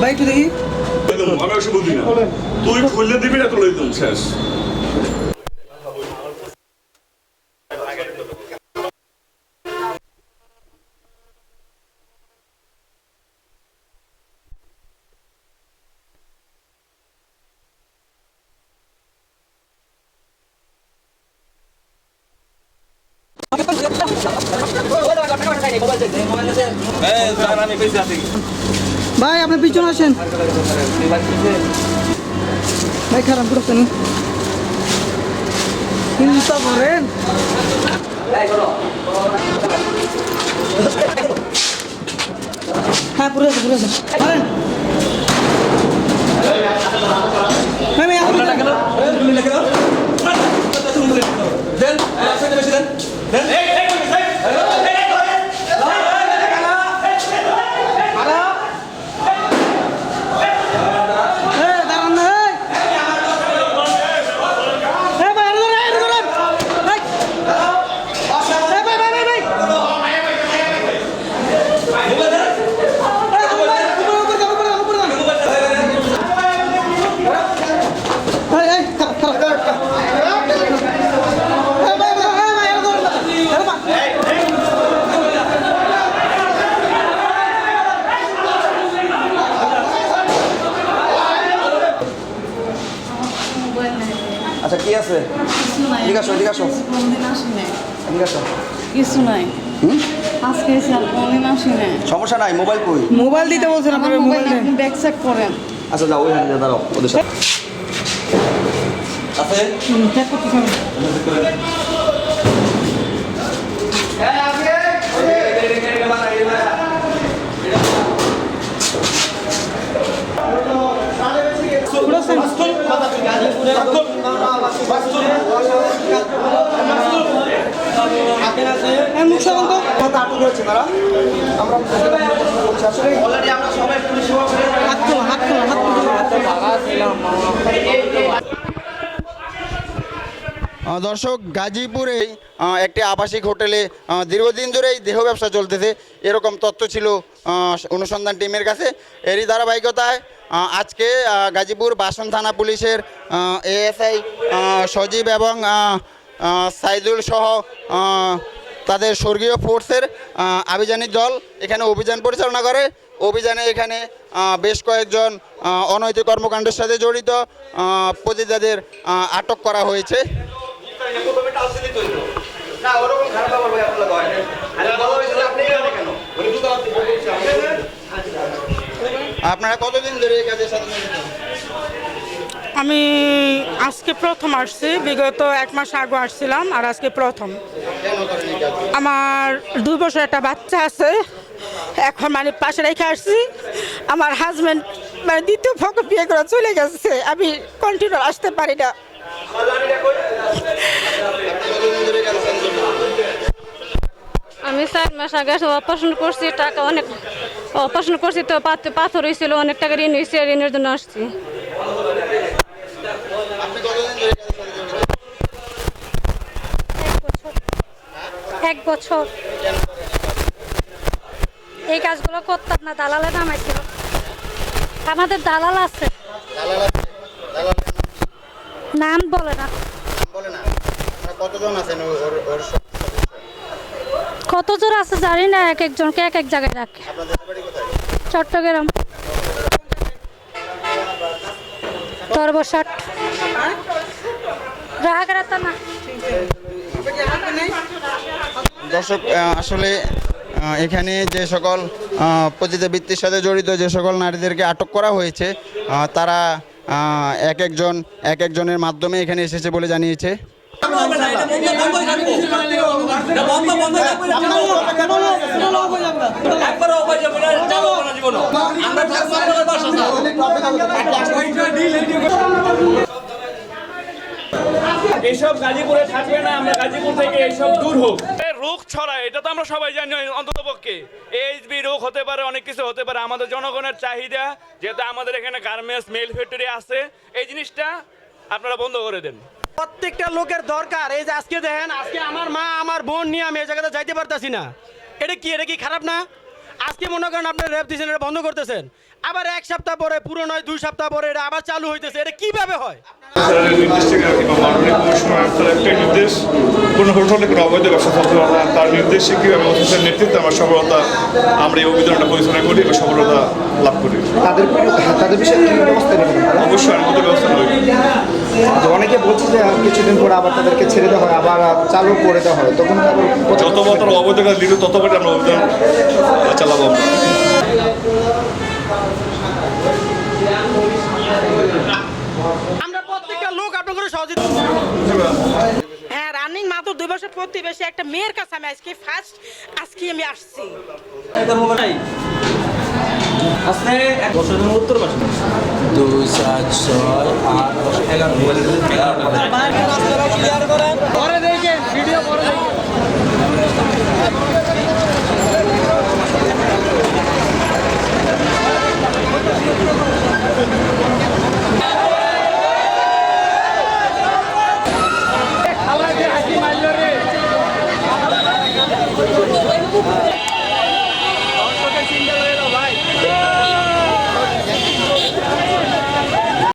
ভাই একটু দেখি। আমি ওসব বুঝি না। তুই খুললে দিবি না তুলে দিতাম শেষ। ভাই আপনি পিছনে আসেন ভাই খারাপ করছেন চিন্তা করেন হ্যাঁ পুরো আছে পুরো আছে পারেন ভাই ভাই আপনি এই, দাঁড়ান না, এই। এই ভাই, আরে ধরেন, আরে ধরেন। ভাই। এই ভাই, ভাই, ভাই, ভাই। এই, উপরে, উপরে যান, উপরে যান, উপরে যান। এই, এই, খারাপ, খারাপ, খারাপ। এই ভাই, ভাই, এই ভাই, আরে ধরেন না। আরে ভাই। আচ্ছা কি আছে? এদিকে আসো এদিকে আসো নাই। এদিকে আসো কিছু নাই আজকে কোনদিন আসি নাই। সমস্যা নাই মোবাইল কই? মোবাইল দিতে বলছেন আপনার মোবাইল ব্যাক চেক করেন। আচ্ছা যাও ওইখানে যা দাঁড়াও ওদের সাথে। আছে চেক করতে আটক তারা আমরা আসলে অলরেডি আমরা সবাই পুলিশ হাত হাত হাত দর্শক, গাজীপুরে একটি আবাসিক হোটেলে দীর্ঘদিন ধরেই দেহ ব্যবসা চলতেছে। এরকম তথ্য ছিল অনুসন্ধান টিমের কাছে। এরই ধারাবাহিকতায় আজকে গাজীপুর বাসন থানা পুলিশের এএসআই সজীব এবং সাইদুল সহ তাদের স্বর্গীয় ফোর্সের আভিযানিক দল এখানে অভিযান পরিচালনা করে। অভিযানে এখানে বেশ কয়েকজন অনৈতিক কর্মকাণ্ডের সাথে জড়িত পতিতাদের আটক করা হয়েছে। হয় আপনারা কতদিন ধরে এই কাজের সাথে আমি আজকে প্রথম আসছি, বিগত এক মাস আগে আসছিলাম আর আজকে প্রথম। আমার দুই বছর একটা বাচ্চা আছে, এখন মানে পাশে রেখে আসছি। আমার হাজব্যান্ড মানে দ্বিতীয় ফকে বিয়ে করে চলে গেছে, আমি কন্টিনিউ আসতে পারি না। আমি চার মাস আগে অপারেশন করছি, টাকা অনেক অপারেশন করছি তো পাথ- পাথর হয়েছিল, অনেক টাকা ঋণ হয়েছে, ঋণের জন্য আসছি আপনি কতদিন ধরে এই কাজের সাথে জড়িত এক বছর। এই কাজগুলো করতাম না, দালালে নামাইছিল। আমাদের দালাল আছে। নাম বলে না। কত জোর আছে জানি না, এক একজনকে এক এক জায়গায় রাখে। আপনাদের বাড়ি কোথায় চট্টগ্রাম তরবসাট না। দর্শক আসলে এখানে যে সকল পতিতাবৃত্তির সাথে জড়িত যে সকল নারীদেরকে আটক করা হয়েছে তারা এক একজন, এক একজনের মাধ্যমে এখানে এসেছে বলে জানিয়েছে। এইসব গাজীপুরে থাকবে না, আমরা গাজীপুর থেকে এইসব দূর হোক। ছড়ায় এটা তো আমরা সবাই জানি অন্তত পক্ষে এইচবি রোগ হতে পারে অনেক কিছু হতে পারে। আমাদের জনগণের চাহিদা যেহেতু আমাদের এখানে গার্মেন্টস মেল ফ্যাক্টরি আছে এই জিনিসটা আপনারা বন্ধ করে দেন। প্রত্যেকটা লোকের দরকার। এই যে আজকে দেখেন আজকে আমার মা আমার বোন নিয়ে আমি এই জায়গাতে যাইতে পারতাছি না। এটা কি এটা কি খারাপ না? আজকে মনে করেন আপনি রেপ দিয়েছেন এটা বন্ধ করতেছেন। আবার এক সপ্তাহ পরে পুরো নয় দুই সপ্তাহ পরে এটা আবার চালু হইতেছে। এটা কীভাবে হয়? নির্দেশ কোনো হোটেলে কোনো অবৈধ ব্যবসা চলতে পারবে না। তার নির্দেশে কি এবং অফিসের নেতৃত্বে আমার সফলতা আমরা এই অভিযানটা পরিচালনা করি এবং সফলতা লাভ করি। তাদের তাদের বিষয়ে কি ব্যবস্থা নেবেন? অবশ্যই আইনগত ব্যবস্থা নেবে। অনেকে বলছে যে কিছুদিন পরে আবার তাদেরকে ছেড়ে দেওয়া হয় আবার চালু করে দেওয়া হয়। তখন যতবার তারা অবৈধ কাজ লিখে ততবার আমরা অভিযান চালাবো আমরা। আমরা প্রত্যেকটা লোক আপনাদের সহযোগিতা হ্যাঁ মাত্র প্রতিবেশী একটা মেয়ের কাছে আমি আজকে ফার্স্ট আজকে আমি আসছি। দুই চার ছয় আট দশ এগারো।